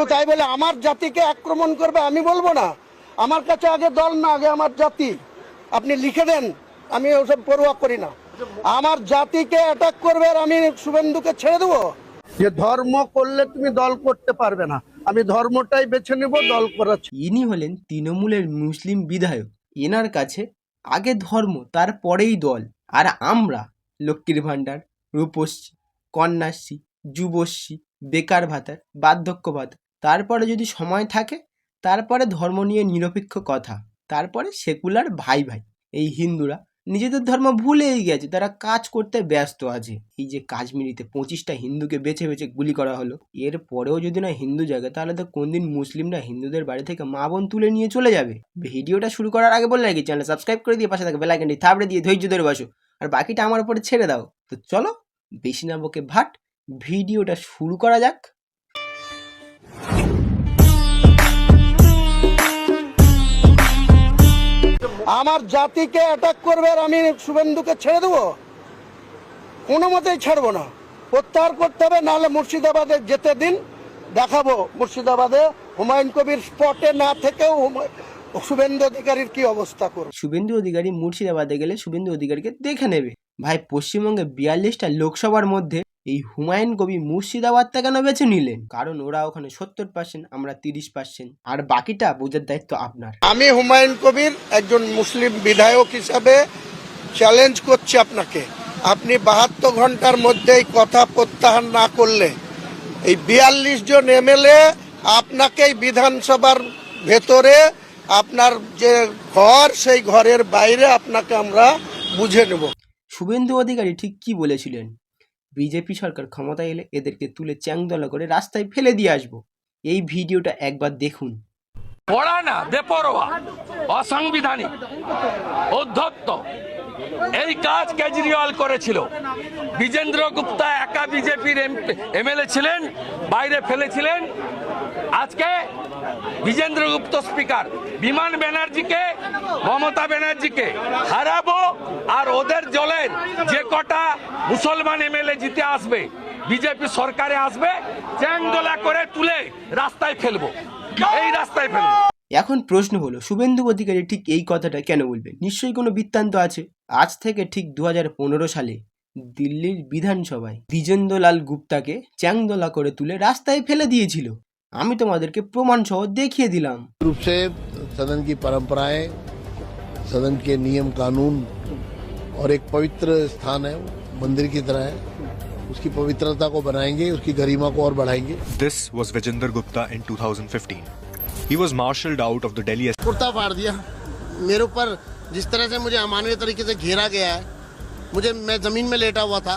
কিন্তু তাই বলে আমার জাতিকে আক্রমণ করবে আমি বলব না। আমার কাছে আগে দল না আগে আমার জাতি। আপনি লিখে দেন আমি ওসব পড়ুয়া করি না। আমার জাতিকে অ্যাটাক করবে আর আমি শুভেন্দুকে ছেড়ে দেবো? যে ধর্ম করলে তুমি দল করতে পারবে না। আমি ধর্মটাই বেছে নেব দল করাচ্ছি ইনি হলেন তৃণমূলের মুসলিম বিধায়ক। এনার কাছে আগে ধর্ম তারপরেই দল। আর আমরা লক্ষ্মীর ভাণ্ডার রূপশ্রী কন্যাশ্রী যুবশ্রী বেকার ভাতা বার্ধক্য ভাতা তারপরে যদি সময় থাকে, তারপরে ধর্ম নিয়ে নিরপেক্ষ কথা, তারপরে সেকুলার ভাই ভাই, এই হিন্দুরা। নিজেদের ধর্ম ভুলেই গেছে, তারা কাজ করতে ব্যস্ত আছে। এই যে কাশ্মীরিতে পঁচিশটা হিন্দুকে বেছে বেছে গুলি করা হলো, এর পরেও যদি না হিন্দু জাগে, তাহলে তো কোনদিন মুসলিমরা হিন্দুদের বাড়ি থেকে মা বোন তুলে নিয়ে চলে যাবে। ভিডিওটা শুরু করার আগে বলে রাখি চ্যানেল সাবস্ক্রাইব করে দিয়ে পাশে থাকে বেলাইকানটি থাবড়ে দিয়ে ধৈর্য ধরে বসো। আর বাকিটা আমার উপরে ছেড়ে দাও। তো চলো, বেশি না বকে ভাট, ভিডিওটা শুরু করা যাক। আমার জাতিকে অ্যাটাক করবে আর আমি শুভেন্দুকে ছেড়ে দেবো? কোনো মতেই ছাড়বো না। প্রত্যাহার করতে হবে, নাহলে মুর্শিদাবাদে যেতে দিন, দেখাবো মুর্শিদাবাদে হুমায়ুন কবির স্পটে না থেকেও শুভেন্দু অধিকারীর কি অবস্থা করবে? শুভেন্দু অধিকারী মুর্শিদাবাদে গেলে শুভেন্দু অধিকারীকে দেখে নেবে। ভাই, পশ্চিমবঙ্গে বিয়াল্লিশটা লোকসভার মধ্যে এই হুমায়ুন কবি মুর্শিদাবাদটা কেন বেছে নিলেন? কারণ ওরা ওখানে সত্তর পার্সেন্ট আমরা তিরিশ পার্সেন্ট আর বাকিটা বোঝার দায়িত্ব আপনার। আমি হুমায়ুন কবির একজন মুসলিম বিধায়ক হিসাবে চ্যালেঞ্জ করছি আপনাকে। আপনি বাহাত্তর ঘণ্টার মধ্যেই কথা প্রত্যাহার না করলে এই বিয়াল্লিশ জন এমএলএ আপনাকেই বিধানসভার ভেতরে আপনার যে ঘর সেই ঘরের বাইরে আপনাকে আমরা বুঝে নেব। শুভেন্দু অধিকারী ঠিক কি বলেছিলেন? বিজেপি সরকার ক্ষমতায় এলে এদেরকে তুলে চ্যাংদলা করে রাস্তায় ফেলে দিয়ে আসব। এই ভিডিওটা একবার দেখুন। পড়া না, বেপরোয়া, অসাংবিধানিক, অধ্যত্ত। এই কাজ কেজরিওয়াল করেছিল। বিজেন্দ্র গুপ্তা একা বিজেপির এমএলএ ছিলেন, বাইরে ফেলেছিলেন আজকে বিজেন্দ্র গুপ্ত স্পিকার, বিমান ব্যানার্জিকে, মমতা ব্যানার্জিকে হারাবো আর ওদের জলের যে কটা মুসলমান এমএলএ জিতে আসবে, বিজেপি সরকারে আসবে, চ্যাংদোলা করে তুলে রাস্তায় ফেলব। এই রাস্তায় ফেলব। এখন প্রশ্ন হলো, শুভেন্দু অধিকারী ঠিক এই কথাটা কেন বলবেন? নিশ্চয়ই কোনো বৃত্তান্ত আছে। আজ থেকে ঠিক দু হাজার পনেরো সালে দিল্লির বিধানসভায় দ্বিজেন্দ্রলাল গুপ্তাকে চ্যাংদোলা করে তুলে রাস্তায় ফেলে দিয়েছিল। আমি তোমাদেরকে প্রমাণ সহ দেখিয়ে দিলাম रूप से सदन की परंपराएं सदन के नियम कानून और एक पवित्र स्थान है मंदिर की तरह है उसकी पवित्रता को बनाएंगे उसकी गरिमा को और बढ़ाएंगे This was Vijender Gupta in 2015. He was marshalled out of the Delhi kurta फाड़ दिया मेरे ऊपर जिस तरह से मुझे अमानवीय तरीके से घेरा गया है मुझे मैं जमीन में लेटा हुआ था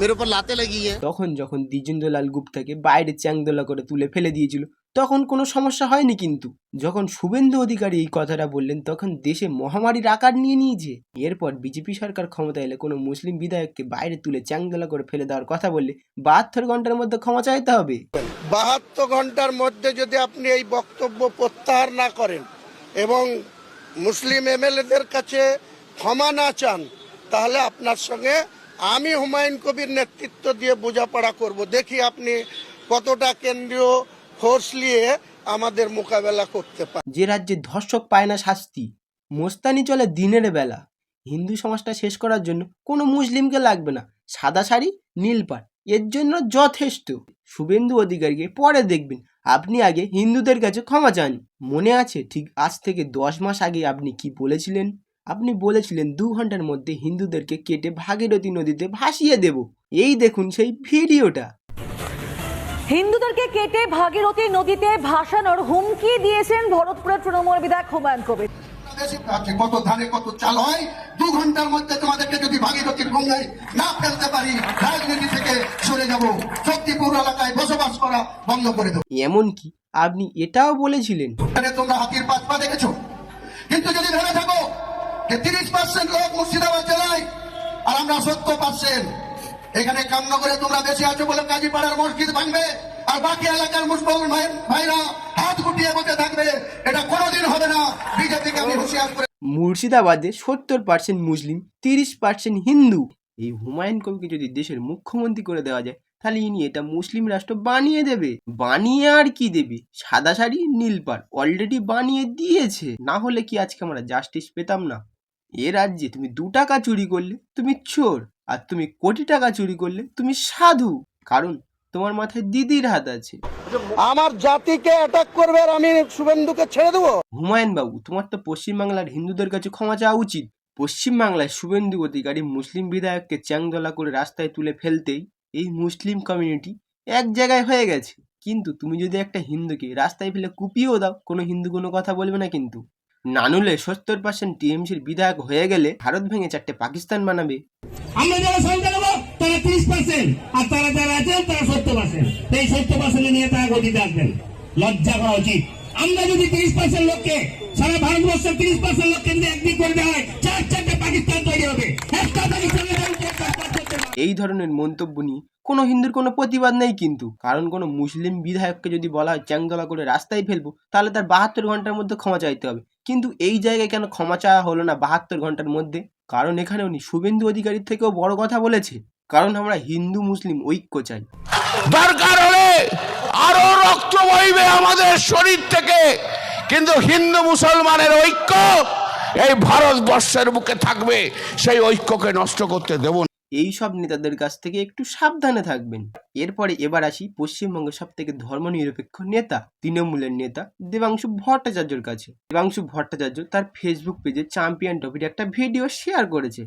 মেরে উপর লাতে লাগিয়ে তখন যখন দ্বিজেন্দ্রলাল গুপ্তাকে বাইরে চ্যাংদোলা করে তুলে ফেলে দিয়েছিল তখন কোনো সমস্যা হয়নি কিন্তু। যখন শুভেন্দু অধিকারী এই কথাটা বললেন তখন দেশে মহামারীর আকার নিয়ে নিয়েছে। এরপর বিজেপি সরকার ক্ষমতা এলে কোনো মুসলিম বিধায়ককে বাইরে তুলে চ্যাংদোলা করে ফেলে দেওয়ার কথা বললে বাহাত্তর ঘণ্টার মধ্যে ক্ষমা চাইতে হবে। বাহাত্তর ঘণ্টার মধ্যে যদি আপনি এই বক্তব্য প্রত্যাহার না করেন এবং মুসলিম এমএলএদের কাছে ক্ষমা না চান তাহলে আপনার সঙ্গে আমি হুমায়ুন কবির নেতৃত্ব দিয়ে বোঝাপড়া করব। দেখি আপনি কতটা কেন্দ্রীয় ফোর্স নিয়ে আমাদের মোকাবেলা করতে পারেন। যে রাজ্যে ধর্ষক পায় না শাস্তি, মোস্তানি চলে দিনের বেলা। হিন্দু সমাজটা শেষ করার জন্য কোনো মুসলিমকে লাগবে না। সাদা শাড়ি, নীল পাড় এর জন্য যথেষ্ট। শুভেন্দু অধিকারীকে পরে দেখবেন। আপনি আগে হিন্দুদের কাছে ক্ষমা চান। মনে আছে ঠিক আজ থেকে দশ মাস আগে আপনি কি বলেছিলেন? আপনি বলেছিলেন দু ঘণ্টার মধ্যে হিন্দুদেরকে কেটে ভাগীরথী নদীতে ভাসিয়ে দেব। এই দেখুন সেই ভিডিওটা। হিন্দুদেরকে কেটে ভাগীরথী নদীতে ভাসানোর হুমকি দিয়েছেন ভরতপুরের তৃণমূল বিধায়ক হুমায়ুন কবির। কত ধানে কত চাল হয়? দু ঘণ্টার মধ্যে তোমাদেরকে যদি ভাগীরথীর গঙ্গায় না ফেলতে পারি রাজনীতি থেকে সরে যাব। শক্তিপুর এলাকায় বসবাস করা বন্ধ করে দেবো। এমনকি আপনি এটাও বলেছিলেন। এখানে তোমরা হাতির পাঁচ পা দেখেছ? কিন্তু যদি ভেবে থাকো তিরিশ পার্সেন্ট লোক মুর্শিদাবাদ জেলায়, আর আমরা সত্তর পার্সেন্ট এখানে কামনগরে তোমরা বেশি আছো বলে কাজীপাড়ার মসজিদ ভাঙবে, আর বাকি এলাকার মুসলমান ভাই- ভাইরা হাত গুটিয়ে বসে থাকবে। এটা কোনোদিন হবে না। বিজেপিকে আমি হুঁশিয়ার করে মুর্শিদাবাদে সত্তর পার্সেন্ট মুসলিম, তিরিশ পার্সেন্ট হিন্দু। এই হুমায়ুন কবিকে যদি দেশের মুখ্যমন্ত্রী করে দেওয়া যায়, তাহলে ইনি এটা মুসলিম রাষ্ট্র বানিয়ে দেবে। বানিয়ে আর কি দেবে? সাদা শাড়ি, নীল পাড় অলরেডি বানিয়ে দিয়েছে। না হলে কি আজকে আমরা জাস্টিস পেতাম না? এ রাজ্যে তুমি দু টাকা চুরি করলে তুমি চোর আর তুমি কোটি টাকা চুরি করলে তুমি সাধু। কারণ তোমার মাথায় দিদির হাত আছে। আমার জাতিকে অ্যাটাক করবে আর আমি শুভেন্দুকে ছেড়ে দেবো। হুমায়ুন বাবু তোমার তো পশ্চিমবাংলার হিন্দুদের কাছে ক্ষমা চাওয়া উচিত। পশ্চিমবাংলায় শুভেন্দু অধিকারী মুসলিম বিধায়ককে চ্যাংদোলা করে রাস্তায় তুলে ফেলতেই এই মুসলিম কমিউনিটি এক জায়গায় হয়ে গেছে। কিন্তু তুমি যদি একটা হিন্দুকে রাস্তায় ফেলে কুপিয়েও দাও কোনো হিন্দু কোনো কথা বলবে না কিন্তু। নানুলে সত্তর পার্সেন্ট টিএমসির বিধায়ক হয়ে গেলে ভারত ভেঙে চারটে পাকিস্তান বানাবে। আমরা যারা সংখ্যা নেব তারা ত্রিশ পার্সেন্ট আর তারা যারা আছেন তারা সত্তর পার্সেন্ট এই সত্তর পার্সেন্ট নিয়ে তারা গতিতে আসবেন। লজ্জা করা উচিত। আমরা যদি তিরিশ পার্সেন্ট লোককে সারা ভারতবর্ষের তিরিশ পার্সেন্ট লোককে যদি একদিক করে দেওয়া হয় চার চারটে পাকিস্তান তৈরি হবে। একটা পাকিস্তানের। এই ধরনের মন্তব্য নিয়ে কোনো হিন্দুর কোনো প্রতিবাদ নেই কিন্তু। কারণ কোনো মুসলিম বিধায়ককে যদি বলা হয় চ্যাংদলা করে রাস্তায় ফেলব, তাহলে তার বাহাত্তর ঘণ্টার মধ্যে ক্ষমা চাইতে হবে। কিন্তু এই জায়গায় কেন ক্ষমা চাওয়া হলো না বাহাত্তর ঘণ্টার মধ্যে? কারণ এখানে উনি শুভেন্দু অধিকারীর থেকেও বড় কথা বলেছে। কারণ আমরা হিন্দু মুসলিম ঐক্য চাই। দরকার হলে আরও রক্ত বইবে আমাদের শরীর থেকে। কিন্তু হিন্দু মুসলমানের ঐক্য এই ভারতবর্ষের বুকে থাকবে। সেই ঐক্যকে নষ্ট করতে দেব না। এই সব নেতাদের কাছ থেকে একটু সাবধানে থাকবেন। এরপরে এবার আসি পশ্চিমবঙ্গের সব থেকে ধর্মনিরপেক্ষ নেতা, তৃণমূলের নেতা দেবাংশু ভট্টাচার্যর কাছে। দেবাংশু ভট্টাচার্য তার ফেসবুক পেজে চ্যাম্পিয়ন টপির একটা ভিডিও শেয়ার করেছে।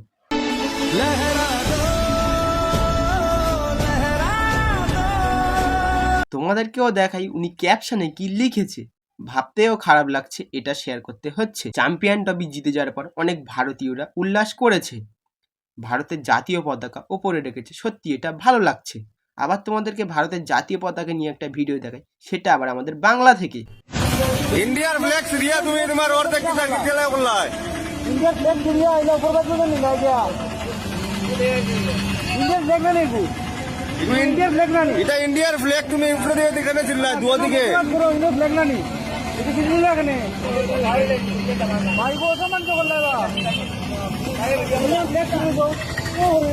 তোমাদেরকেও দেখাই, উনি ক্যাপশনে কি লিখেছে? ভাবতেও খারাপ লাগছে, এটা শেয়ার করতে হচ্ছে। চ্যাম্পিয়ন টপি জিতে যাওয়ার পর অনেক ভারতীয়রা উল্লাস করেছে। ভারতের জাতীয় পতাকা ওপরে রেখেছে। সত্যি এটা ভালো লাগছে। আবার তোমাদেরকে ভারতের জাতীয় পতাকা নিয়ে একটা ভিডিও দেখাই সেটা আবার আমাদের বাংলা থেকে। ইন্ডিয়ার ফ্ল্যাগ সিরিয়া তুমি তোমার ওর দেখতে থাকি গেলে বললাই এটা ইন্ডিয়ার ফ্ল্যাগ তুমি উপরে দিয়ে দেখানে ছিল দুও দিকে?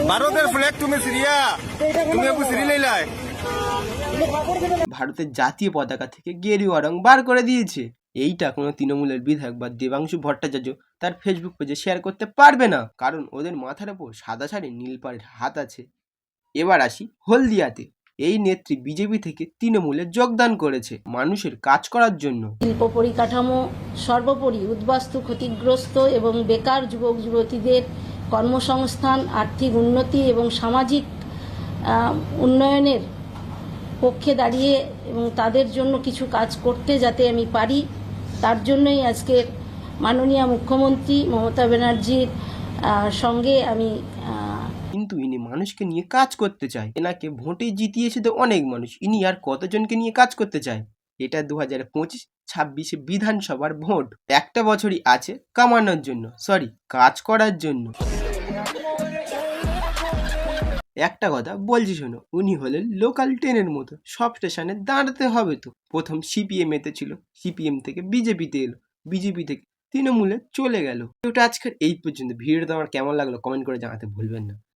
ভারতের ফ্ল্যাগ তুমি সিরিয়া। তুমি সিরি লইলাই। ভারতের জাতীয় পতাকা থেকে গেরুয়া রং বার করে দিয়েছে। এইটা কোনো তৃণমূলের বিধায়ক বা দেবাংশু ভট্টাচার্য তার ফেসবুক পেজে শেয়ার করতে পারবে না। কারণ ওদের মাথার ওপর সাদা শাড়ি, নীল হাত আছে। এবার আসি হলদিয়াতে। এই নেত্রী বিজেপি থেকে তৃণমূলে যোগদান করেছে মানুষের কাজ করার জন্য। শিল্প পরিকাঠামো সর্বোপরি উদ্বাস্তু ক্ষতিগ্রস্ত এবং বেকার যুবক যুবতীদের কর্মসংস্থান, আর্থিক উন্নতি এবং সামাজিক উন্নয়নের পক্ষে দাঁড়িয়ে এবং তাদের জন্য কিছু কাজ করতে যাতে আমি পারি, তার জন্যই আজকের মাননীয় মুখ্যমন্ত্রী মমতা ব্যানার্জির সঙ্গে আমি কিন্তু ইনি মানুষকে নিয়ে কাজ করতে চায়। এনাকে ভোটে জিতিয়েছে তো অনেক মানুষ। ইনি আর কতজনকে নিয়ে কাজ করতে চায়? এটা দু হাজার পঁচিশ ছাব্বিশে বিধানসভার ভোট। একটা বছরই আছে কামানোর জন্য সরি কাজ করার জন্য। একটা কথা বলছি শোনো, উনি হলেন লোকাল ট্রেনের মতো। সব স্টেশনে দাঁড়াতে হবে তো। প্রথম সিপিএম এতে ছিল সিপিএম থেকে বিজেপিতে এলো। বিজেপি থেকে তৃণমূলে চলে গেল। ওটা আজকের এই পর্যন্ত। ভিডিওটা আমার কেমন লাগল কমেন্ট করে জানাতে ভুলবেন না।